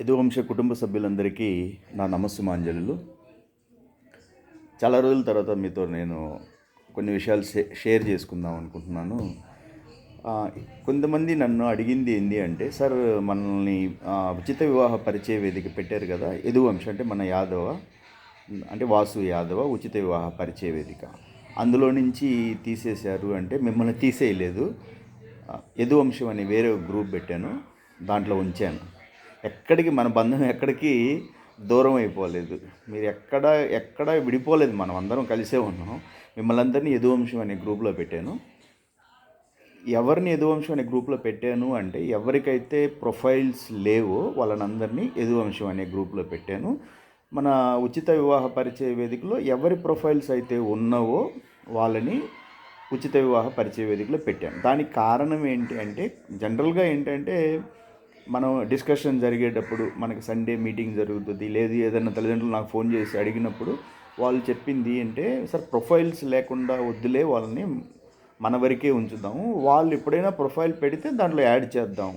యదువంశ కుటుంబ సభ్యులందరికీ నా నమస్సుమాంజలు చాలా రోజుల తర్వాత మీతో నేను కొన్ని విషయాలు షేర్ చేసుకుందాం అనుకుంటున్నాను. కొంతమంది నన్ను అడిగింది ఏంటి అంటే సార్ మనల్ని ఉచిత వివాహ పరిచయ వేదిక పెట్టారు కదా యదువంశ అంటే మన యాదవ అంటే వాసు యాదవ ఉచిత వివాహ పరిచయ వేదిక. అందులో నుంచి తీసేశారు అంటే మిమ్మల్ని తీసేయలేదు. యదువంశం అని వేరే గ్రూప్ పెట్టాను దాంట్లో ఉంచాను. ఎక్కడికి మన బంధం ఎక్కడికి దూరం అయిపోలేదు. మీరు ఎక్కడ ఎక్కడ విడిపోలేదు మనం. అందరం కలిసే ఉన్నాం. మిమ్మల్ని అందరినీ యదువంశం అనే గ్రూప్లో పెట్టాను. ఎవరిని యదువంశం అనే గ్రూప్లో పెట్టాను అంటే ఎవరికైతే ప్రొఫైల్స్ లేవో వాళ్ళనందరినీ యదువంశం అనే గ్రూప్లో పెట్టాను. మన ఉచిత వివాహ పరిచయ వేదికలో ఎవరి ప్రొఫైల్స్ అయితే ఉన్నావో వాళ్ళని ఉచిత వివాహ పరిచయ వేదికలో పెట్టాను. దానికి కారణం ఏంటి అంటే జనరల్గా ఏంటంటే మనం డిస్కషన్ జరిగేటప్పుడు మనకి సండే మీటింగ్ జరుగుతుంది. లేదు ఏదైనా తల్లిదండ్రులు నాకు ఫోన్ చేసి అడిగినప్పుడు వాళ్ళు చెప్పింది అంటే సార్ ప్రొఫైల్స్ లేకుండా వద్దులే వాళ్ళని మన వరకే ఉంచుదాము. వాళ్ళు ఎప్పుడైనా ప్రొఫైల్ పెడితే దాంట్లో యాడ్ చేద్దాం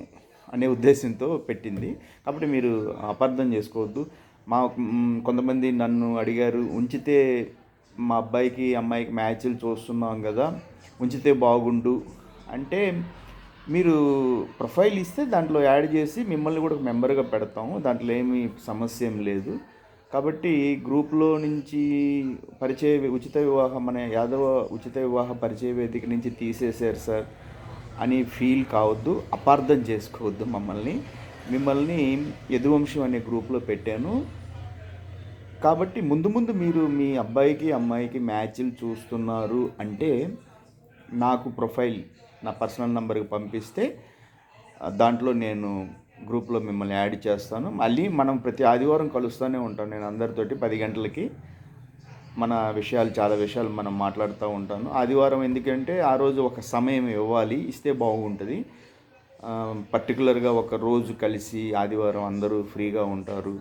అనే ఉద్దేశంతో పెట్టింది. కాబట్టి మీరు అపార్థం చేసుకోవద్దు. మా కొంతమంది నన్ను అడిగారు ఉంచితే మా అబ్బాయికి అమ్మాయికి మ్యాచ్లు చూస్తున్నాం కదా ఉంచితే బాగుండు. అంటే మీరు ప్రొఫైల్ ఇస్తే దాంట్లో యాడ్ చేసి మిమ్మల్ని కూడా మెంబర్గా పెడతాము. దాంట్లో ఏమీ సమస్య ఏం లేదు. కాబట్టి గ్రూప్లో నుంచి పరిచయ ఉచిత వివాహం అనే యాదవ ఉచిత వివాహ పరిచయ వేదిక నుంచి తీసేశారు సార్ అని ఫీల్ కావద్దు. అపార్థం చేసుకోవద్దు మమ్మల్ని. మిమ్మల్ని యదువంశం అనే గ్రూప్లో పెట్టాను. కాబట్టి ముందు ముందు మీరు మీ అబ్బాయికి అమ్మాయికి మ్యాచ్లు చూస్తున్నారు అంటే నాకు ప్రొఫైల్ నా పర్సనల్ నెంబర్కి పంపిస్తే దాంట్లో నేను గ్రూప్లో మిమ్మల్ని యాడ్ చేస్తాను. మళ్ళీ మనం ప్రతి ఆదివారం కలుస్తూనే ఉంటాం. నేను అందరితోటి పది గంటలకి మన విషయాలు చాలా విషయాలు మనం మాట్లాడుతూ ఉంటాను. ఆదివారం ఎందుకంటే ఆ రోజు ఒక సమయం ఇవ్వాలి ఇస్తే బాగుంటుంది. పర్టికులర్గా ఒక రోజు కలిసి ఆదివారం అందరూ ఫ్రీగా ఉంటారు.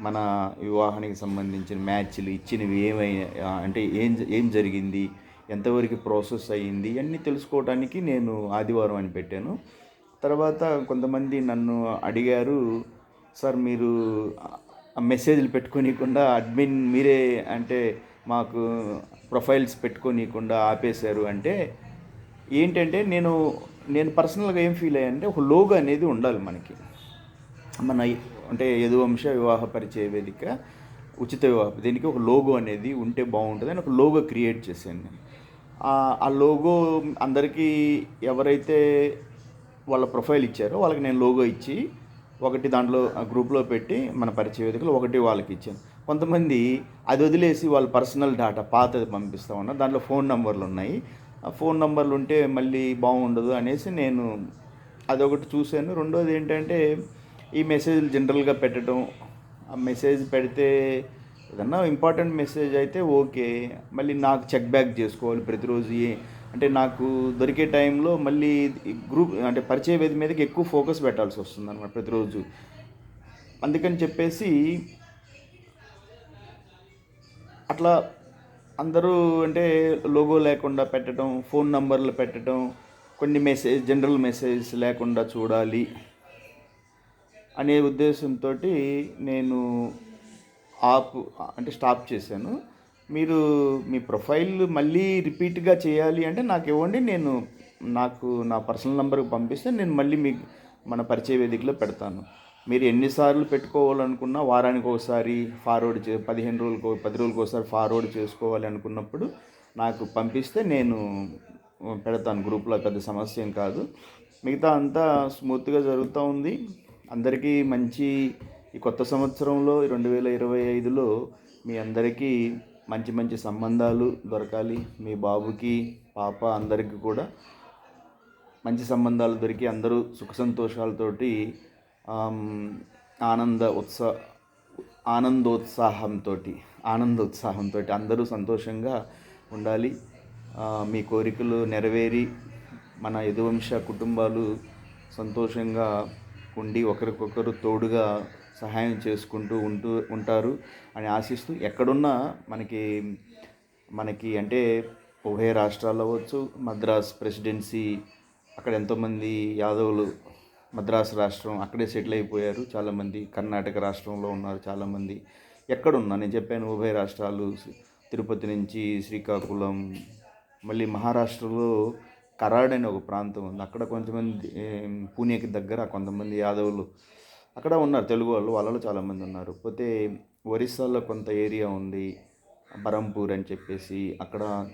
మన వివాహానికి సంబంధించిన మ్యాచ్లు ఇచ్చినవి ఏమై అంటే ఏం ఏం జరిగింది ఎంతవరకు ప్రాసెస్ అయ్యింది ఇవన్నీ తెలుసుకోవడానికి నేను ఆదివారం అని పెట్టాను. తర్వాత కొంతమంది నన్ను అడిగారు సార్ మీరు ఆ మెసేజ్లు పెట్టుకోనీయకుండా అడ్మిన్ మీరే అంటే మాకు ప్రొఫైల్స్ పెట్టుకోనీయకుండా ఆపేశారు అంటే ఏంటంటే నేను నేను పర్సనల్గా ఏం ఫీల్ అయ్యానంటే ఒక లోగో అనేది ఉండాలి మనకి. మన అంటే యదువంశ వివాహ పరిచయ వేదిక ఉచిత వివాహ దీనికి ఒక లోగో అనేది ఉంటే బాగుంటుంది అని ఒక లోగో క్రియేట్ చేశాను నేను. ఆ- లోగో అందరికీ ఎవరైతే వాళ్ళ ప్రొఫైల్ ఇచ్చారో వాళ్ళకి నేను లోగో ఇచ్చి ఒకటి దాంట్లో ఆ గ్రూప్లో పెట్టి మన పరిచయ వేదికలు ఒకటి వాళ్ళకి ఇచ్చాను. కొంతమంది అది వదిలేసి వాళ్ళ పర్సనల్ డేటా పాతది పంపిస్తూ ఉన్నారు దాంట్లో ఫోన్ నంబర్లు ఉన్నాయి. ఆ ఫోన్ నంబర్లు ఉంటే మళ్ళీ బాగుండదు అనేసి నేను అదొకటి చూశాను. రెండోది ఏంటంటే ఈ మెసేజ్లు జనరల్గా పెట్టడం ఆ మెసేజ్ పెడితే ఏదన్నా ఇంపార్టెంట్ మెసేజ్ అయితే ఓకే. మళ్ళీ నాకు చెక్ బ్యాక్ చేసుకోవాలి ప్రతిరోజు ఏ- అంటే నాకు దొరికే టైంలో మళ్ళీ గ్రూప్ అంటే పరిచయ వేది మీదకి ఎక్కువ ఫోకస్ పెట్టాల్సి వస్తుంది అనమాట ప్రతిరోజు. అందుకని చెప్పేసి అట్లా అందరూ అంటే లోగో లేకుండా పెట్టడం ఫోన్ నంబర్లు పెట్టడం కొన్ని మెసేజ్ జనరల్ మెసేజ్ లేకుండా చూడాలి అనే ఉద్దేశంతో నేను ఆప్ అంటే స్టాప్ చేశాను. మీరు మీ ప్రొఫైల్ మళ్ళీ రిపీట్గా చేయాలి అంటే నాకు ఇవ్వండి నేను నాకు నా పర్సనల్ నెంబర్కి పంపిస్తే నేను మళ్ళీ మీకు మన పరిచయ వేదికలో పెడతాను. మీరు ఎన్నిసార్లు పెట్టుకోవాలనుకున్నా వారానికి ఒకసారి ఫార్వర్డ్ చే పదిహేను రోజులకు పది రోజులకు ఒకసారి ఫార్వర్డ్ చేసుకోవాలి అనుకున్నప్పుడు నాకు పంపిస్తే నేను పెడతాను. గ్రూప్లో పెద్ద సమస్య ఏం కాదు. మిగతా అంతా స్మూత్గా జరుగుతూ ఉంది. అందరికీ మంచి ఈ కొత్త సంవత్సరంలో రెండు వేల ఇరవై ఐదులో మీ అందరికీ మంచి మంచి సంబంధాలు దొరకాలి. మీ బాబుకి పాప అందరికీ కూడా మంచి సంబంధాలు దొరికి అందరూ సుఖ సంతోషాలతోటి ఆనంద ఉత్సాహ ఆనందోత్సాహంతో ఆనందోత్సాహంతో అందరూ సంతోషంగా ఉండాలి. మీ కోరికలు నెరవేరి మన యదువంశ కుటుంబాలు సంతోషంగా ఉండి ఒకరికొకరు తోడుగా సహాయం చేసుకుంటూ ఉంటూ ఉంటారు అని ఆశిస్తూ ఎక్కడున్నా మనకి మనకి అంటే ఉభయ రాష్ట్రాలు అవ్వచ్చు మద్రాస్ ప్రెసిడెన్సీ అక్కడ ఎంతోమంది యాదవులు మద్రాసు రాష్ట్రం అక్కడే సెటిల్ అయిపోయారు చాలామంది కర్ణాటక రాష్ట్రంలో ఉన్నారు చాలామంది ఎక్కడున్నా. నేను చెప్పాను ఉభయ రాష్ట్రాలు తిరుపతి నుంచి శ్రీకాకుళం మళ్ళీ మహారాష్ట్రలో కరాడ్ అనే ఒక ప్రాంతం ఉంది. అక్కడ కొంతమంది పూణేకి దగ్గర కొంతమంది యాదవులు అక్కడ ఉన్నారు తెలుగు వాళ్ళు వాళ్ళలో చాలామంది ఉన్నారు. పోతే ఒరిస్సాలో కొంత ఏరియా ఉంది బరంపూర్ అని చెప్పేసి అక్కడ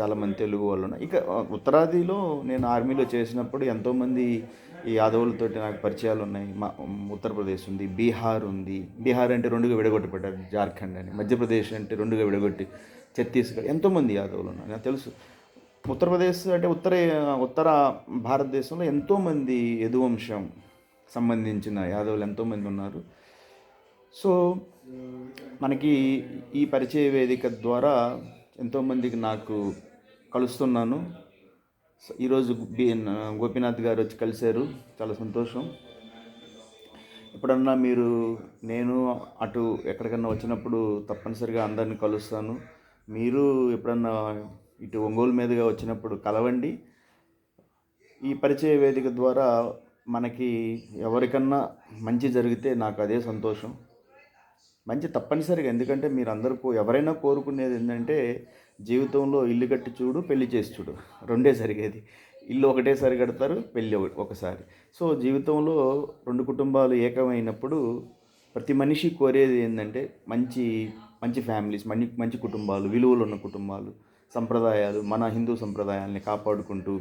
చాలామంది తెలుగు వాళ్ళు ఉన్నారు. ఇక ఉత్తరాదిలో నేను ఆర్మీలో చేసినప్పుడు ఎంతోమంది ఈ యాదవులతోటి నాకు పరిచయాలు ఉన్నాయి. మా ఉత్తరప్రదేశ్ ఉంది బీహార్ ఉంది. బీహార్ అంటే రెండుగా విడగొట్టి పెట్టారు జార్ఖండ్ అని. మధ్యప్రదేశ్ అంటే రెండుగా విడగొట్టి ఛత్తీస్గఢ్. ఎంతోమంది యాదవులు ఉన్నారు. నాకు తెలుసు. ఉత్తరప్రదేశ్ అంటే ఉత్తర ఉత్తర భారతదేశంలో ఎంతోమంది యదువంశం సంబంధించిన యాదవులు ఎంతోమంది ఉన్నారు. సో మనకి ఈ పరిచయ వేదిక ద్వారా ఎంతోమందికి నాకు కలుస్తున్నాను. ఈరోజు గోపీనాథ్ గారు వచ్చి కలిశారు. చాలా సంతోషం. ఎప్పుడన్నా మీరు నేను అటు ఎక్కడికన్నా వచ్చినప్పుడు తప్పనిసరిగా అందరిని కలుస్తాను. మీరు ఎప్పుడన్నా ఇటు ఒంగోలు మీదుగా వచ్చినప్పుడు కలవండి. ఈ పరిచయ వేదిక ద్వారా మనకి ఎవరికన్నా మంచి జరిగితే నాకు అదే సంతోషం. మంచి తప్పనిసరిగా ఎందుకంటే మీరు అందరూ ఎవరైనా కోరుకునేది ఏంటంటే జీవితంలో ఇల్లు కట్టి చూడు పెళ్ళి చేసి చూడు. రెండే జరిగేది. ఇల్లు ఒకటేసారి కడతారు పెళ్ళి ఒకసారి. సో జీవితంలో రెండు కుటుంబాలు ఏకమైనప్పుడు ప్రతి మనిషి కోరేది ఏంటంటే మంచి మంచి ఫ్యామిలీస్ మంచి మంచి కుటుంబాలు విలువలు ఉన్న కుటుంబాలు సంప్రదాయాలు మన హిందూ సంప్రదాయాల్ని కాపాడుకుంటూ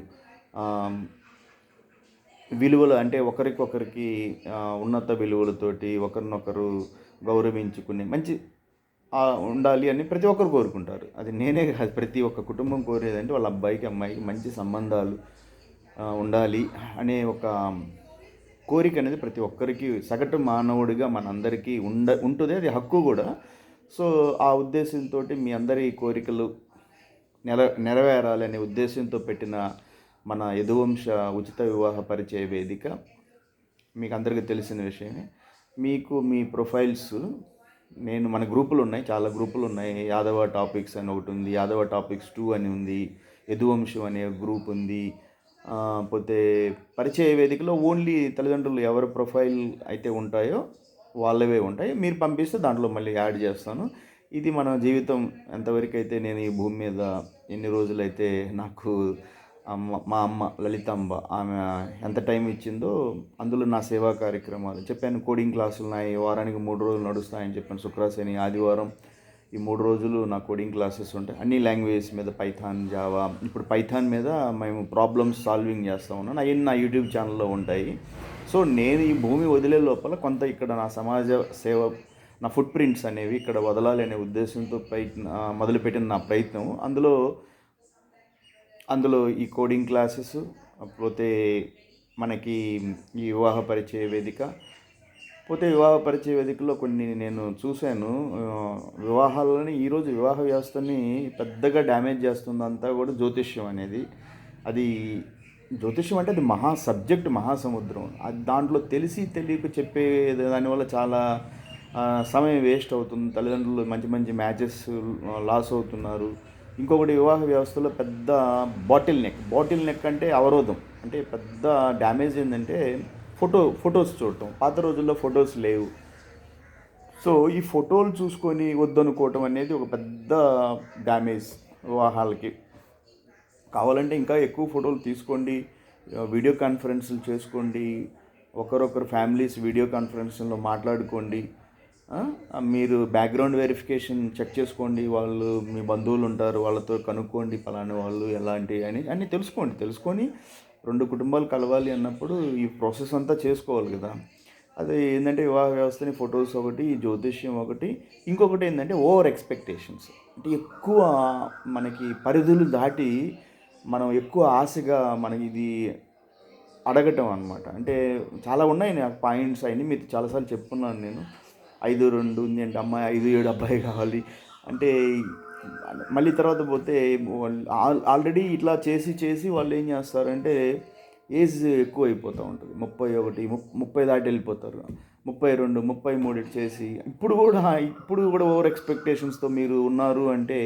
విలువలు అంటే ఒకరికొకరికి ఉన్నత విలువలతోటి ఒకరినొకరు గౌరవించుకునే మంచి ఉండాలి అని ప్రతి ఒక్కరు కోరుకుంటారు. అది నేనే కాదు ప్రతి ఒక్క కుటుంబం కోరేదంటే వాళ్ళ అబ్బాయికి అమ్మాయికి మంచి సంబంధాలు ఉండాలి అనే ఒక కోరిక అనేది ప్రతి ఒక్కరికి సగటు మానవుడిగా మనందరికీ ఉండ ఉంటుంది అది హక్కు కూడా. సో ఆ ఉద్దేశంతో మీ అందరి కోరికలు నెర నెరవేరాలి అనే ఉద్దేశంతో పెట్టిన మన యదువంశ ఉచిత వివాహ పరిచయ వేదిక మీకు అందరికీ తెలిసిన విషయమే. మీకు మీ ప్రొఫైల్స్ నేను మన గ్రూపులు ఉన్నాయి చాలా గ్రూపులు ఉన్నాయి. యాదవ టాపిక్స్ అని ఒకటి ఉంది యాదవ టాపిక్స్ టూ అని ఉంది యదువంశం అనే గ్రూప్ ఉంది. పోతే పరిచయ వేదికలో ఓన్లీ తల్లిదండ్రులు ఎవరి ప్రొఫైల్ అయితే ఉంటాయో వాళ్ళవే ఉంటాయి. మీరు పంపిస్తే దాంట్లో మళ్ళీ యాడ్ చేస్తాను. ఇది మన జీవితం ఎంతవరకు అయితే నేను ఈ భూమి మీద ఎన్ని రోజులైతే నాకు అమ్మ మా అమ్మ లలితాంబ ఆమె ఎంత టైం ఇచ్చిందో అందులో నా సేవా కార్యక్రమాలు. చెప్పాను కోడింగ్ క్లాసులు ఉన్నాయి వారానికి మూడు రోజులు నడుస్తాయని చెప్పాను శుక్రశని ఆదివారం ఈ మూడు రోజులు నా కోడింగ్ క్లాసెస్ ఉంటాయి. అన్ని లాంగ్వేజెస్ మీద పైథాన్ జావా. ఇప్పుడు పైథాన్ మీద మేము ప్రాబ్లమ్స్ సాల్వింగ్ చేస్తూ ఉన్నాను. అవన్నీ నా యూట్యూబ్ ఛానల్లో ఉంటాయి. సో నేను ఈ భూమి వదిలే లోపల కొంత ఇక్కడ నా సమాజ సేవ నా ఫుట్ ప్రింట్స్ అనేవి ఇక్కడ వదలాలి అనే ఉద్దేశంతో ప్రయత్న మొదలుపెట్టిన నా ప్రయత్నం. అందులో అందులో ఈ కోడింగ్ క్లాసెస్ పోతే మనకి ఈ వివాహ పరిచయ వేదిక. పోతే వివాహ పరిచయ వేదికలో కొన్ని నేను చూశాను. వివాహాలని ఈరోజు వివాహ వ్యవస్థని పెద్దగా డ్యామేజ్ చేస్తుందంతా కూడా జ్యోతిష్యం అనేది. అది జ్యోతిష్యం అంటే అది మహా సబ్జెక్ట్ మహాసముద్రం అది దాంట్లో తెలిసి తెలియక చెప్పే దానివల్ల చాలా సమయం వేస్ట్ అవుతుంది. తల్లిదండ్రులు మంచి మంచి మ్యాచెస్ లాస్ అవుతున్నారు. ఇంకొకటి వివాహ వ్యవస్థలో పెద్ద బాటిల్ నెక్. బాటిల్ నెక్ అంటే అవరోధం. అంటే పెద్ద డ్యామేజ్ ఏంటంటే ఫోటో ఫొటోస్ చూడటం. పాత రోజుల్లో ఫొటోస్ లేవు. సో ఈ ఫోటోలు చూసుకొని వద్దనుకోవటం అనేది ఒక పెద్ద డ్యామేజ్ వివాహాలకి. కావాలంటే ఇంకా ఎక్కువ ఫోటోలు తీసుకోండి. వీడియో కాన్ఫరెన్స్లు చేసుకోండి. ఒకరొకరు ఫ్యామిలీస్ వీడియో కాన్ఫరెన్స్లో మాట్లాడుకోండి. మీరు బ్యాక్గ్రౌండ్ వెరిఫికేషన్ చెక్ చేసుకోండి వాళ్ళు మీ బంధువులు ఉంటారు వాళ్ళతో కనుక్కోండి పలానా వాళ్ళు ఎలాంటి అని అన్నీ తెలుసుకోండి. తెలుసుకొని రెండు కుటుంబాలు కలవాలి అన్నప్పుడు ఈ ప్రాసెస్ అంతా చేసుకోవాలి కదా. అది ఏంటంటే వివాహ వ్యవస్థని ఫొటోస్ ఒకటి ఈ జ్యోతిష్యం ఒకటి ఇంకొకటి ఏంటంటే ఓవర్ ఎక్స్పెక్టేషన్స్ అంటే ఎక్కువ మనకి పరిధులు దాటి మనం ఎక్కువ ఆశగా మనకి ఇది అడగటం అనమాట అంటే చాలా ఉన్నాయి నాకు పాయింట్స్ అవన్నీ మీరు చాలాసార్లు చెప్పుకున్నాను నేను. ఐదు రెండు ఉంది అంటే అమ్మాయి ఐదు ఏడు అబ్బాయి కావాలి. అంటే మళ్ళీ తర్వాత పోతే ఆల్రెడీ ఇట్లా చేసి చేసి వాళ్ళు ఏం చేస్తారంటే ఏజ్ ఎక్కువ అయిపోతూ ఉంటుంది. ముప్పై ఒకటి ముప్- ముప్పై దాటి వెళ్ళిపోతారు. ముప్పై రెండు ముప్పై మూడు చేసి ఇప్పుడు కూడా ఇప్పుడు కూడా ఓవర్ ఎక్స్పెక్టేషన్స్తో మీరు ఉన్నారు అంటే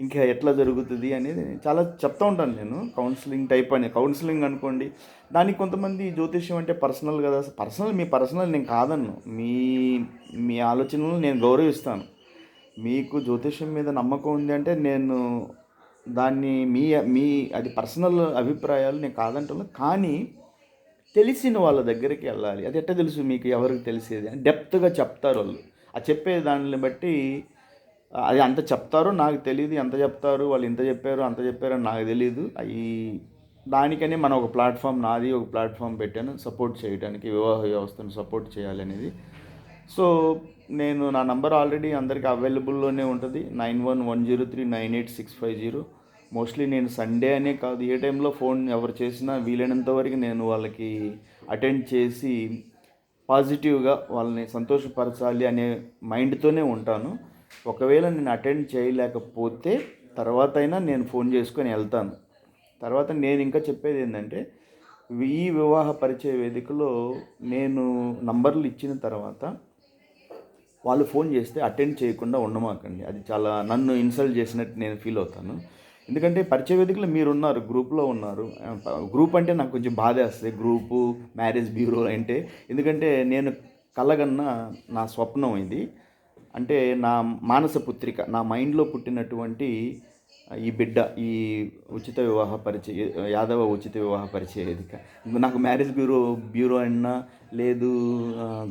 ఇంకా ఎట్లా జరుగుతుంది అనేది చాలా చెప్తా ఉంటాను నేను. కౌన్సిలింగ్ టైప్ అని కౌన్సిలింగ్ అనుకోండి దానికి కొంతమంది జ్యోతిష్యం అంటే పర్సనల్ కదా. పర్సనల్ మీ పర్సనల్ నేను కాదన్ను. మీ మీ ఆలోచనలు నేను గౌరవిస్తాను. మీకు జ్యోతిష్యం మీద నమ్మకం ఉంది అంటే నేను దాన్ని మీ మీ అది పర్సనల్ అభిప్రాయాలు నేను కాదంటున్నాను కానీ తెలిసిన వాళ్ళ దగ్గరికి వెళ్ళాలి. అది ఎట్ట తెలుసు మీకు? ఎవరికి తెలిసేది? అని డెప్త్గా చెప్తారు వాళ్ళు. ఆ చెప్పే దానిని బట్టి అది అంత చెప్తారో నాకు తెలియదు ఎంత చెప్తారు వాళ్ళు ఇంత చెప్పారు అంత చెప్పారో నాకు తెలియదు అవి దానికనే మనం ఒక ప్లాట్ఫామ్ నాది ఒక ప్లాట్ఫామ్ పెట్టాను సపోర్ట్ చేయడానికి వివాహ వ్యవస్థను సపోర్ట్ చేయాలనేది సో నేను నా నంబర్ ఆల్రెడీ అందరికీ అవైలబుల్లోనే ఉంటుంది. Nine one one zero three nine eight six five zero. Mostly నేను సండే అనే కాదు ఏ టైంలో ఫోన్ ఎవరు చేసినా వీలైనంత వరకు నేను వాళ్ళకి అటెండ్ చేసి పాజిటివ్గా వాళ్ళని సంతోషపరచాలి అనే మైండ్తోనే ఉంటాను. ఒకవేళ నేను అటెండ్ చేయలేకపోతే తర్వాత అయినా నేను ఫోన్ చేసుకొని వెళ్తాను. తర్వాత నేను ఇంకా చెప్పేది ఏంటంటే ఈ వివాహ పరిచయ వేదికలో నేను నంబర్లు ఇచ్చిన తర్వాత వాళ్ళు ఫోన్ చేస్తే అటెండ్ చేయకుండా ఉండమాకండి. అది చాలా నన్ను ఇన్సల్ట్ చేసినట్టు నేను ఫీల్ అవుతాను. ఎందుకంటే పరిచయ వేదికలో మీరు ఉన్నారు గ్రూప్లో ఉన్నారు. గ్రూప్ అంటే నాకు కొంచెం బాధ వేస్తుంది. గ్రూపు మ్యారేజ్ బ్యూరో అంటే. ఎందుకంటే నేను కలగన్న నా స్వప్నం ఇది. అంటే నా మానస పుత్రిక నా మైండ్లో పుట్టినటువంటి ఈ బిడ్డ ఈ ఉచిత వివాహ పరిచయ యాదవ ఉచిత వివాహ పరిచయ వేదిక. నాకు మ్యారేజ్ బ్యూరో బ్యూరో అన్నా లేదు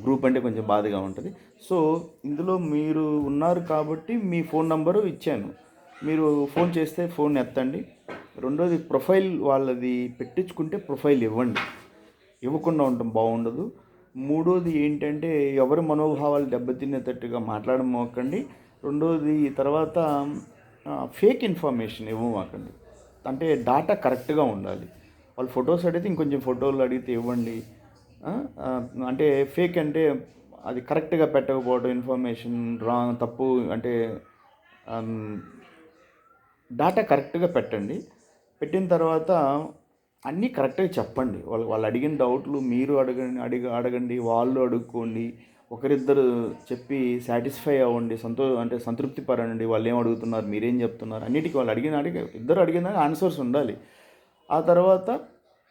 గ్రూప్ అంటే కొంచెం బాధగా ఉంటుంది. సో ఇందులో మీరు ఉన్నారు కాబట్టి మీ ఫోన్ నంబరు ఇచ్చాను. మీరు ఫోన్ చేస్తే ఫోన్ ఎత్తండి. రెండోది ప్రొఫైల్ వాళ్ళది పెట్టించుకుంటే ప్రొఫైల్ ఇవ్వండి. ఇవ్వకుండా ఉండటం బాగుండదు. మూడోది ఏంటంటే ఎవరి మనోభావాలు దెబ్బతినేటట్టుగా మాట్లాడమోకండి రెండోది తర్వాత ఫేక్ ఇన్ఫర్మేషన్ ఇవ్వమాకండి. అంటే డాటా కరెక్ట్గా ఉండాలి. వాళ్ళు ఫొటోస్ అడిగితే ఇంకొంచెం ఫోటోలు అడిగితే ఇవ్వండి. అంటే ఫేక్ అంటే అది కరెక్ట్గా పెట్టకపోవడం ఇన్ఫర్మేషన్ రాంగ్ తప్పు అంటే డాటా కరెక్ట్గా పెట్టండి. పెట్టిన తర్వాత అన్నీ కరెక్ట్గా చెప్పండి. వాళ్ళు వాళ్ళు అడిగిన డౌట్లు మీరు అడగండి అడిగ అడగండి వాళ్ళు అడుక్కోండి. ఒకరిద్దరు చెప్పి సాటిస్ఫై అవ్వండి సంతో అంటే సంతృప్తి పరండి వాళ్ళు ఏం అడుగుతున్నారు మీరేం చెప్తున్నారు? అన్నిటికీ వాళ్ళు అడిగిన అడిగి ఇద్దరు అడిగిన ఆన్సర్స్ ఉండాలి. ఆ తర్వాత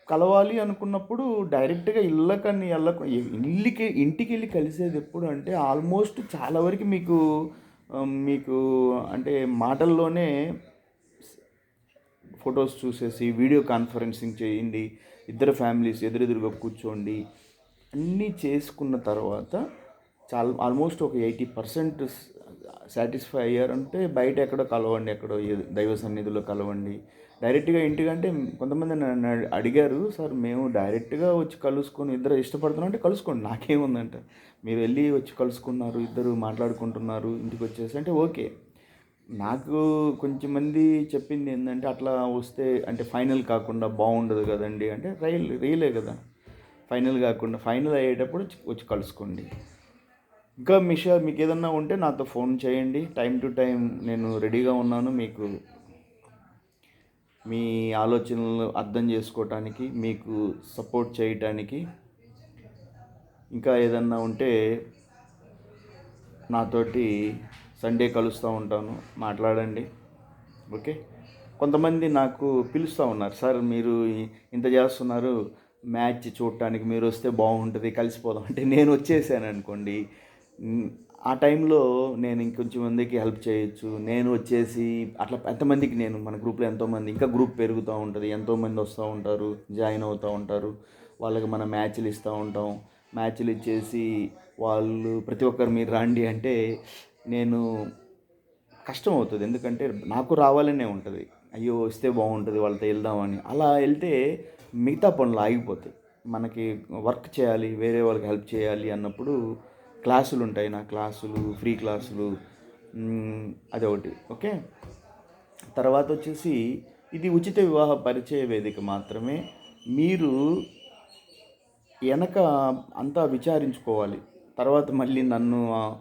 కలవాలి అనుకున్నప్పుడు డైరెక్ట్గా ఇళ్ళకని వెళ్ళకు ఇల్లుకి ఇంటికి వెళ్ళి కలిసేది ఎప్పుడు అంటే ఆల్మోస్ట్ చాలా వరకు మీకు మీకు అంటే మాటల్లోనే ఫొటోస్ చూసేసి వీడియో కాన్ఫరెన్సింగ్ చేయండి ఇద్దరు ఫ్యామిలీస్ ఎదురెదురుగా కూర్చోండి అన్నీ చేసుకున్న తర్వాత చాలా ఆల్మోస్ట్ ఒక ఎయిటీ పర్సెంట్ సాటిస్ఫై అయ్యారంటే బయట ఎక్కడో కలవండి ఎక్కడో దైవ సన్నిధిలో కలవండి. డైరెక్ట్గా ఇంటికంటే కొంతమంది నన్ను అడిగారు సార్ మేము డైరెక్ట్గా వచ్చి కలుసుకొని ఇద్దరు ఇష్టపడుతున్నాం అంటే కలుసుకోండి నాకేముందంట మీరు వెళ్ళి వచ్చి కలుసుకున్నారు ఇద్దరు మాట్లాడుకుంటున్నారు ఇంటికి వచ్చేసి అంటే ఓకే. నాకు కొంచెం మంది చెప్పింది ఏంటంటే అట్లా వస్తే అంటే ఫైనల్ కాకుండా బాగుండదు కదండి అంటే రైల్ రియలే కదా. ఫైనల్ కాకుండా ఫైనల్ అయ్యేటప్పుడు వచ్చి- కలుసుకోండి. ఇంకా విషయాలు మీకు ఏదన్నా ఉంటే నాతో ఫోన్ చేయండి. టైం టు టైం నేను రెడీగా ఉన్నాను మీకు. మీ ఆలోచనలు అర్థం చేసుకోవటానికి మీకు సపోర్ట్ చేయటానికి. ఇంకా ఏదన్నా ఉంటే నాతోటి సండే కలుస్తూ ఉంటాను. మాట్లాడండి. ఓకే? కొంతమంది నాకు పిలుస్తూ ఉన్నారు. సార్ మీరు ఇంత చేస్తున్నారు. మ్యాచ్ చూడటానికి మీరు వస్తే బాగుంటుంది కలిసిపోదాం. అంటే నేను వచ్చేసాను అనుకోండి. ఆ టైంలో నేను ఇంకొంచెం మందికి హెల్ప్ చేయొచ్చు. నేను వచ్చేసి అట్లా ఎంతమందికి నేను మన గ్రూప్లో ఎంతోమంది ఇంకా గ్రూప్ పెరుగుతూ ఉంటుంది. ఎంతోమంది వస్తూ ఉంటారు జాయిన్ అవుతూ ఉంటారు. వాళ్ళకి మన మ్యాచ్లు ఇస్తూ ఉంటాం. మ్యాచ్లు ఇచ్చేసి వాళ్ళు ప్రతి ఒక్కరు మీరు రండి అంటే నేను కష్టం అవుతుంది ఎందుకంటే నాకు రావాలనే ఉంటుంది. అయ్యో వస్తే బాగుంటుంది వాళ్ళతో వెళ్దామని. అలా వెళ్తే మిగతా పనులు ఆగిపోతాయి. మనకి వర్క్ చేయాలి వేరే వాళ్ళకి హెల్ప్ చేయాలి అన్నప్పుడు క్లాసులు ఉంటాయి. నా క్లాసులు ఫ్రీ క్లాసులు అదొకటి ఓకే? తర్వాత వచ్చేసి ఇది ఉచిత వివాహ పరిచయ వేదిక మాత్రమే. మీరు వెనక అంతా విచారించుకోవాలి. తర్వాత మళ్ళీ నన్ను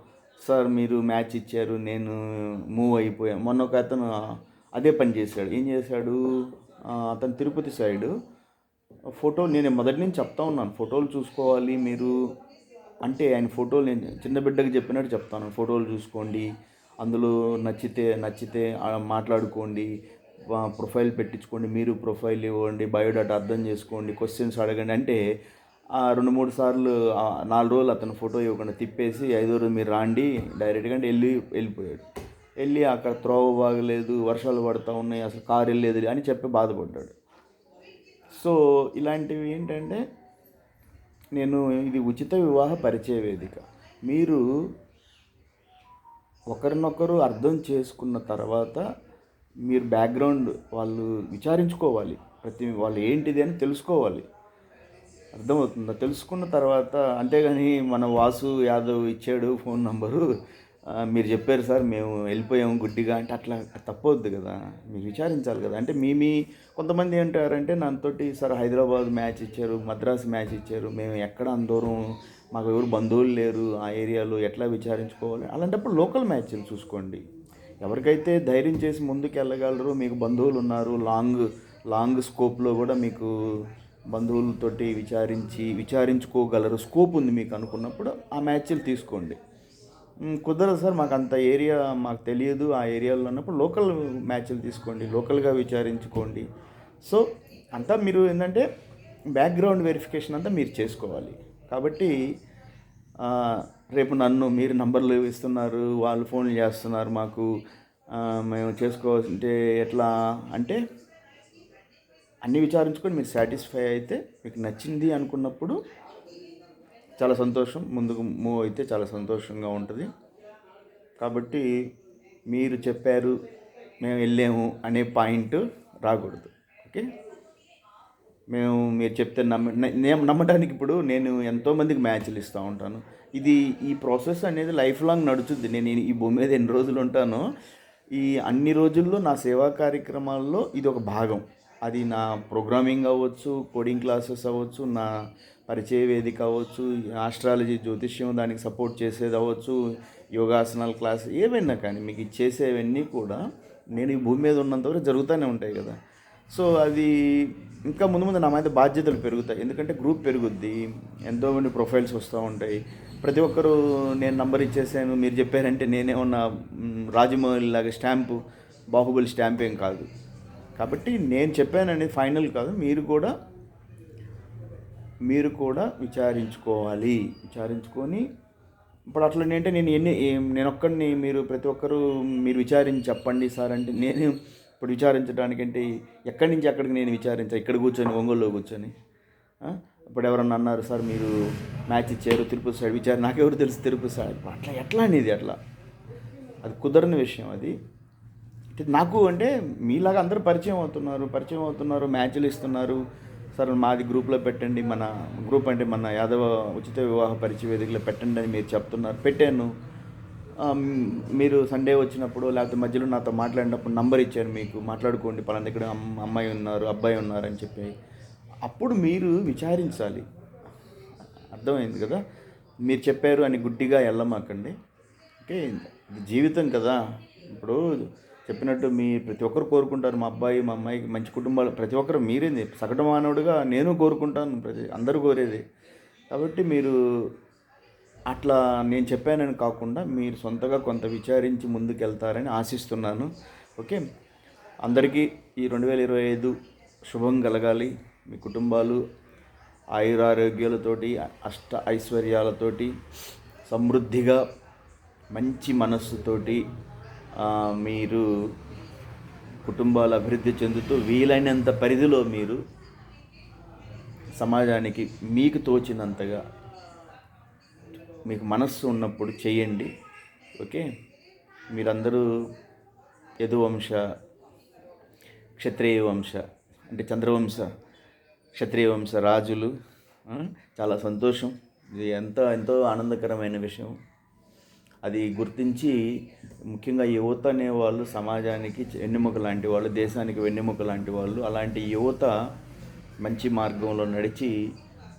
సార్ మీరు మ్యాచ్ ఇచ్చారు నేను మూవ్ అయిపోయాను. మొన్న ఒక అతను అదే పని చేశాడు. ఏం చేశాడు? అతను తిరుపతి సైడు ఫోటో నేను మొదటి నుంచి చెప్తా ఉన్నాను. ఫోటోలు చూసుకోవాలి మీరు. అంటే ఆయన ఫోటోలు నేను చిన్న బిడ్డకి చెప్పినట్టు చెప్తాను. ఫోటోలు చూసుకోండి అందులో నచ్చితే నచ్చితే మాట్లాడుకోండి ప్రొఫైల్ పెట్టించుకోండి మీరు ప్రొఫైల్ ఇవ్వండి బయోడాటా అర్థం చేసుకోండి క్వశ్చన్స్ అడగండి. అంటే రెండు మూడు సార్లు నాలుగు రోజులు అతను ఫోటో ఇవ్వకుండా తిప్పేసి ఐదో రోజు మీరు రాండి డైరెక్ట్గా అంటే వెళ్ళి వెళ్ళిపోయాడు. వెళ్ళి అక్కడ త్రోవ బాగలేదు వర్షాలు పడుతూ ఉన్నాయి అసలు కారు వెళ్ళేది అని చెప్పి బాధపడ్డాడు. సో ఇలాంటివి ఏంటంటే నేను ఇది ఉచిత వివాహ పరిచయ వేదిక. మీరు ఒకరినొకరు అర్థం చేసుకున్న తర్వాత మీరు బ్యాక్గ్రౌండ్ వాళ్ళు విచారించుకోవాలి. ప్రతి వాళ్ళు ఏంటిది అని తెలుసుకోవాలి. అర్థమవుతుందా? తెలుసుకున్న తర్వాత అంతేగాని మన వాసు యాదవ్ ఇచ్చాడు ఫోన్ నంబరు. మీరు చెప్పారు సార్ మేము వెళ్ళిపోయాము గుడ్డిగా. అంటే అట్లా తప్పవద్దు కదా. మీరు విచారించాలి కదా. అంటే మీ మీ కొంతమంది ఏంటారంటే నాతోటి సార్ హైదరాబాద్ మ్యాచ్ ఇచ్చారు మద్రాస్ మ్యాచ్ ఇచ్చారు. మేము ఎక్కడ అందరం మాకు ఎవరు బంధువులు లేరు ఆ ఏరియాలో ఎట్లా విచారించుకోవాలి? అలాంటప్పుడు లోకల్ మ్యాచ్లు చూసుకోండి. ఎవరికైతే ధైర్యం చేసి ముందుకు వెళ్ళగలరో మీకు బంధువులు ఉన్నారు లాంగ్ లాంగ్ స్కోప్లో కూడా మీకు బంధువులతోటి విచారించి విచారించుకోగలరు. స్కోప్ ఉంది మీకు అనుకున్నప్పుడు ఆ మ్యాచ్లు తీసుకోండి. కుదరదు సార్ మాకు అంత ఏరియా మాకు తెలియదు. ఆ ఏరియాలో ఉన్నప్పుడు లోకల్ మ్యాచ్లు తీసుకోండి లోకల్గా విచారించుకోండి. సో అంతా మీరు ఏంటంటే బ్యాక్గ్రౌండ్ వెరిఫికేషన్ అంతా మీరు చేసుకోవాలి. కాబట్టి రేపు నన్ను మీరు నంబర్లు ఇస్తున్నారు వాళ్ళు ఫోన్లు చేస్తున్నారు మాకు. మేము చేసుకోవాల్సింటే ఎట్లా అంటే అన్నీ విచారించుకొని మీరు సాటిస్ఫై అయితే మీకు నచ్చింది అనుకున్నప్పుడు చాలా సంతోషం ముందుకు మూవ్ అయితే చాలా సంతోషంగా ఉంటుంది. కాబట్టి మీరు చెప్పారు మేము వెళ్ళాము అనే పాయింట్ రాకూడదు. ఓకే? మేము మీరు చెప్తే నమ్మ నేను నమ్మడానికి ఇప్పుడు నేను ఎంతోమందికి మ్యాచ్లు ఇస్తూ ఉంటాను. ఇది ఈ ప్రాసెస్ అనేది లైఫ్ లాంగ్ నడుచుద్ది. నేను ఈ భూమి మీద ఎన్ని రోజులు ఉంటానో ఈ అన్ని రోజుల్లో నా సేవా కార్యక్రమాల్లో ఇది ఒక భాగం. అది నా ప్రోగ్రామింగ్ అవ్వచ్చు కోడింగ్ క్లాసెస్ అవ్వచ్చు నా పరిచయ వేదిక అవ్వచ్చు ఆస్ట్రాలజీ జ్యోతిష్యం దానికి సపోర్ట్ చేసేది అవ్వచ్చు యోగాసనాల క్లాస్ ఏవైనా కానీ మీకు ఇది చేసేవన్నీ కూడా నేను ఈ భూమి మీద ఉన్నంతవరకు జరుగుతూనే ఉంటాయి కదా. సో అది ఇంకా ముందు ముందు నా మీద బాధ్యతలు పెరుగుతాయి. ఎందుకంటే గ్రూప్ పెరుగుద్ది ఎంతోమంది ప్రొఫైల్స్ వస్తూ ఉంటాయి. ప్రతి ఒక్కరు నేను నంబర్ ఇచ్చేసాను మీరు చెప్పారంటే నేనేమన్నా ఉన్న రాజమౌళి లాగా స్టాంపు బాహుబలి స్టాంప్ ఏం కాదు. కాబట్టి నేను చెప్పాననేది ఫైనల్ కాదు మీరు కూడా మీరు కూడా విచారించుకోవాలి. విచారించుకొని ఇప్పుడు అట్లా అంటే నేను ఎన్ని నేను ఒక్కడిని మీరు ప్రతి ఒక్కరు మీరు విచారించి చెప్పండి సార్ అంటే నేను ఇప్పుడు విచారించడానికంటే ఎక్కడి నుంచి ఎక్కడికి నేను విచారించా? ఇక్కడ కూర్చొని ఒంగోలులో కూర్చొని. ఇప్పుడు ఎవరన్నా అన్నారు సార్ మీరు మ్యాచ్ ఇచ్చారు తిరుపతి సైడ్ విచారు నాకెవరు తెలుసు తిరుపతి సైడ్. అట్లా ఎట్లా అనేది అట్లా? అది కుదరని విషయం అది. నాకు అంటే మీలాగా అందరూ పరిచయం అవుతున్నారు పరిచయం అవుతున్నారు మ్యాచ్లు ఇస్తున్నారు. సార్ మాది గ్రూప్లో పెట్టండి మన గ్రూప్ అంటే మన యాదవ ఉచిత వివాహ పరిచయ వేదికలో పెట్టండి అని మీరు చెప్తున్నారు. పెట్టాను. మీరు సండే వచ్చినప్పుడు లేకపోతే మధ్యలో నాతో మాట్లాడినప్పుడు నంబర్ ఇచ్చాను మీకు. మాట్లాడుకోండి పలానా దగ్గర అమ్మాయి ఉన్నారు అబ్బాయి ఉన్నారు అని చెప్పి. అప్పుడు మీరు విచారించాలి. అర్థమైంది కదా? మీరు చెప్పారు అని గుడ్డిగా వెళ్ళమాకండి ఓకే జీవితం కదా. ఇప్పుడు చెప్పినట్టు మీ ప్రతి ఒక్కరు కోరుకుంటారు. మా అబ్బాయి మా అమ్మాయికి మంచి కుటుంబాలు ప్రతి ఒక్కరు మీరేంది. సగటు మానవుడిగా నేను కోరుకుంటాను. ప్రతి అందరూ కోరేది. కాబట్టి మీరు అట్లా నేను చెప్పానని కాకుండా మీరు సొంతగా కొంత విచారించి ముందుకెళ్తారని ఆశిస్తున్నాను. ఓకే? అందరికీ ఈ రెండు వేల ఇరవై ఐదు శుభం కలగాలి. మీ కుటుంబాలు ఆయురారోగ్యాలతోటి అష్ట ఐశ్వర్యాలతోటి సమృద్ధిగా మంచి మనస్సుతోటి మీరు కుటుంబాలు అభివృద్ధి చెందుతూ వీలైనంత పరిధిలో మీరు సమాజానికి మీకు తోచినంతగా మీకు మనస్సు ఉన్నప్పుడు చేయండి ఓకే? మీరందరూ యదువంశ క్షత్రియ వంశ అంటే చంద్రవంశ క్షత్రియ వంశ రాజులు చాలా సంతోషం. ఇది ఎంత ఎంతో ఆనందకరమైన విషయం. అది గుర్తించి ముఖ్యంగా యువత అనేవాళ్ళు సమాజానికి వెన్నెముక లాంటి వాళ్ళు దేశానికి వెన్నెముక లాంటి వాళ్ళు అలాంటి యువత మంచి మార్గంలో నడిచి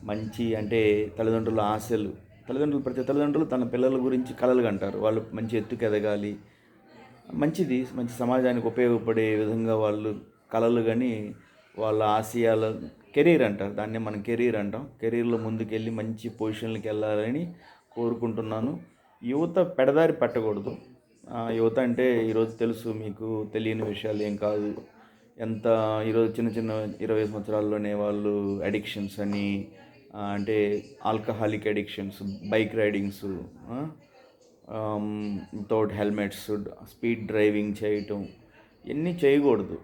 మంచి అంటే తల్లిదండ్రుల ఆశలు తల్లిదండ్రులు ప్రతి తల్లిదండ్రులు తన పిల్లల గురించి కలలు కంటారు వాళ్ళు మంచి ఎత్తుకు ఎదగాలి. మంచిది మంచి సమాజానికి ఉపయోగపడే విధంగా వాళ్ళు కలలు కానీ వాళ్ళ ఆశయాల కెరీర్ అంటారు. దాన్ని మనం కెరీర్ అంటాం. కెరీర్లో ముందుకెళ్ళి మంచి పొజిషన్లకు వెళ్ళాలని కోరుకుంటున్నాను. యువత పెడదారి పెట్టకూడదు. యువత అంటే ఈరోజు తెలుసు మీకు తెలియని విషయాలు ఏం కాదు. ఎంత ఈరోజు చిన్న చిన్న ఇరవై సంవత్సరాల్లోనే వాళ్ళు అడిక్షన్స్ అని అంటే alcoholic addictions bike ridings without helmets speed driving చేయటం ఇవన్నీ చేయకూడదు.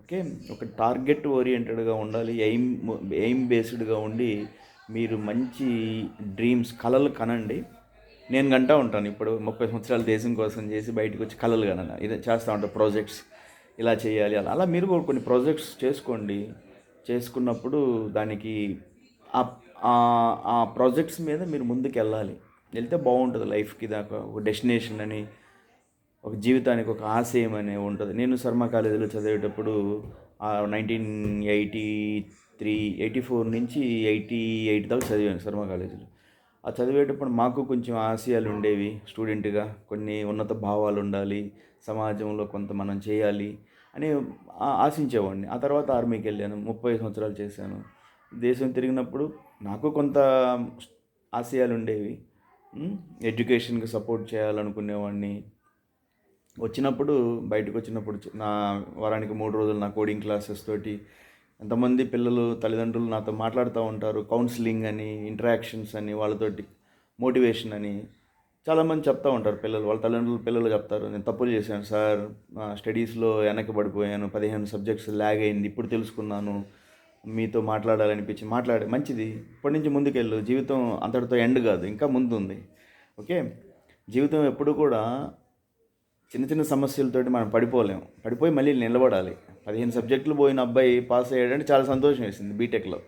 ఓకే? ఒక టార్గెట్ ఓరియంటెడ్గా ఉండాలి. ఎయిమ్ ఎయిమ్ బేస్డ్గా ఉండి మీరు మంచి డ్రీమ్స్ కలలు కనండి. నేను గంటా ఉంటాను. ఇప్పుడు ముప్పై సంవత్సరాలు దేశం కోసం చేసి బయటకు వచ్చి కలలు కనను ఇదే చేస్తూ ఉంటాను ప్రాజెక్ట్స్ ఇలా చేయాలి అలా. అలా మీరు కూడా కొన్ని ప్రాజెక్ట్స్ చేసుకోండి. చేసుకున్నప్పుడు దానికి ఆ- ఆ- ఆ ప్రాజెక్ట్స్ మీద మీరు ముందుకు వెళ్ళాలి వెళ్తే బాగుంటుంది లైఫ్కి దాకా. ఒక డెస్టినేషన్ అని ఒక జీవితానికి ఒక ఆశయం అనే ఉంటుంది. నేను శర్మ కాలేజీలో చదివేటప్పుడు nineteen eighty three eighty four నుంచి ఎయిటీ ఎయిట్ దాకా చదివాను శర్మ కాలేజీలో. ఆ చదివేటప్పుడు మాకు కొంచెం ఆశయాలు ఉండేవి స్టూడెంట్గా. కొన్ని ఉన్నత భావాలు ఉండాలి సమాజంలో కొంత మనం చేయాలి అని ఆశించేవాడిని. ఆ తర్వాత ఆర్మీకి వెళ్ళాను ముప్పై సంవత్సరాలు చేశాను. దేశం తిరిగినప్పుడు నాకు కొంత ఆశయాలు ఉండేవి. ఎడ్యుకేషన్కి సపోర్ట్ చేయాలనుకునేవాడిని. వచ్చినప్పుడు బయటకు వచ్చినప్పుడు నా వారానికి మూడు రోజులు నా కోడింగ్ క్లాసెస్ తోటి ఎంతమంది పిల్లలు తల్లిదండ్రులు నాతో మాట్లాడుతూ ఉంటారు కౌన్సిలింగ్ అని ఇంటరాక్షన్స్ అని వాళ్ళతోటి మోటివేషన్ అని. చాలామంది చెప్తూ ఉంటారు పిల్లలు వాళ్ళ తల్లిదండ్రులు పిల్లలు చెప్తారు నేను తప్పులు చేశాను సార్ స్టడీస్లో వెనక్కి పడిపోయాను పదిహేను సబ్జెక్ట్స్ ల్యాగ్ అయింది ఇప్పుడు తెలుసుకున్నాను మీతో మాట్లాడాలనిపించి మాట్లాడే మంచిది. ఇప్పటి నుంచి ముందుకెళ్ళు. జీవితం అంతటితో ఎండ్ కాదు ఇంకా ముందు ఉంది ఓకే? జీవితం ఎప్పుడు కూడా చిన్న చిన్న సమస్యలతోటి మనం పడిపోలేం పడిపోయి మళ్ళీ నిలబడాలి. పదిహేను సబ్జెక్టులు పోయిన అబ్బాయి పాస్ అయ్యాడంటే చాలా సంతోషం వేసింది బీటెక్లో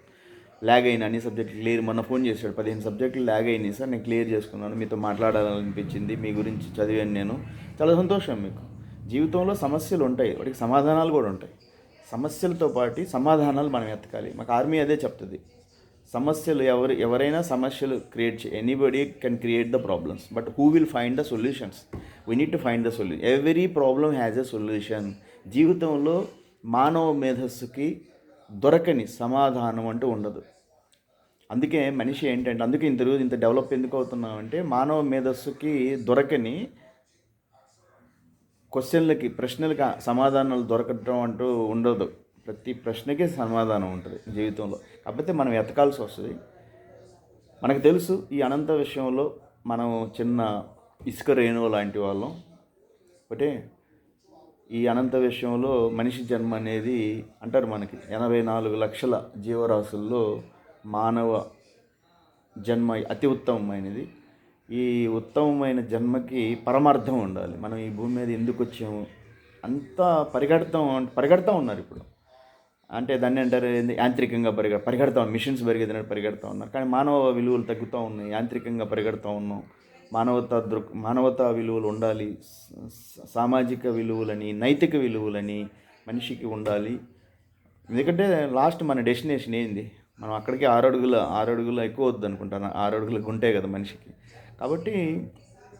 ల్యాగ్ అయిన అన్ని సబ్జెక్టులు క్లియర్. మొన్న ఫోన్ చేశాడు పదిహేను సబ్జెక్టులు ల్యాగ్ అయినాయి సార్ నేను క్లియర్ చేసుకున్నాను. మీతో మాట్లాడాలనిపించింది మీ గురించి చదివాను నేను. చాలా సంతోషం మీకు. జీవితంలో సమస్యలు ఉంటాయి. వాటికి సమాధానాలు కూడా ఉంటాయి. సమస్యలతో పాటు సమాధానాలు మనం ఎతకాలి. మాకు ఆర్మీ అదే చెప్తుంది. సమస్యలు ఎవరు ఎవరైనా సమస్యలు క్రియేట్ చే anybody can create the problems but who will find the solutions we need to find the solution every problem has a solution జీవితంలో మానవ మేధస్సుకి దొరకని సమాధానం అంటూ ఉండదు. అందుకే మనిషి ఏంటంటే అందుకే ఇంత రోజు ఇంత డెవలప్ ఎందుకు అవుతున్నామంటే మానవ మేధస్సుకి దొరకని క్వశ్చన్లకి ప్రశ్నలకి సమాధానాలు దొరకటం అంటూ ఉండదు. ప్రతి ప్రశ్నకే సమాధానం ఉంటుంది జీవితంలో. కాకపోతే మనం ఎతకాల్సి వస్తుంది. మనకు తెలుసు ఈ అనంత విషయంలో మనం చిన్న ఇసుక రేణువు లాంటి వాళ్ళం. ఒకటే ఈ అనంత విషయంలో మనిషి జన్మ అనేది అంటారు మనకి ఎనభై నాలుగు లక్షల జీవరాశుల్లో మానవ జన్మ అతి ఉత్తమమైనది. ఈ ఉత్తమమైన జన్మకి పరమార్థం ఉండాలి. మనం ఈ భూమి మీద ఎందుకు వచ్చాము? అంతా పరిగెడతాం పరిగెడతా ఉన్నారు ఇప్పుడు. అంటే దాన్ని అంటారు ఏంది? యాంత్రికంగా పరిగె పరిగెడతా మిషన్స్ పరిగెత్తినట్టు పరిగెడతా ఉన్నారు. కానీ మానవ విలువలు తగ్గుతూ ఉన్నాయి. యాంత్రికంగా పరిగెడతా ఉన్నాం. మానవతా దృక్ మానవతా విలువలు ఉండాలి. సామాజిక విలువలని నైతిక విలువలని మనిషికి ఉండాలి. ఎందుకంటే లాస్ట్ మన డెస్టినేషన్ ఏంది? మనం అక్కడికి ఆరు అడుగుల ఆరు అడుగుల ఎక్కువ వద్దు అనుకుంటాను. ఆరు అడుగుల గుంటే కదా మనిషికి. కాబట్టి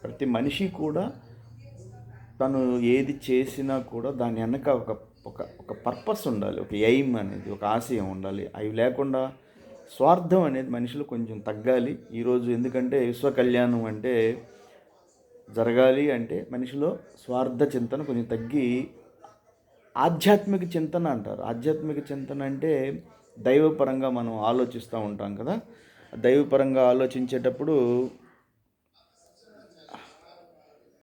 ప్రతి మనిషి కూడా తను ఏది చేసినా కూడా దాని వెనక ఒక ఒక ఒక పర్పస్ ఉండాలి ఒక ఎయిమ్ అనేది ఒక ఆశయం ఉండాలి. అవి లేకుండా స్వార్థం అనేది మనుషులు కొంచెం తగ్గాలి. ఈరోజు ఎందుకంటే విశ్వ కళ్యాణం అంటే జరగాలి అంటే మనిషిలో స్వార్థ చింతన కొంచెం తగ్గి ఆధ్యాత్మిక చింతన అంటారు. ఆధ్యాత్మిక చింతన అంటే దైవపరంగా మనం ఆలోచిస్తూ ఉంటాం కదా. దైవపరంగా ఆలోచించేటప్పుడు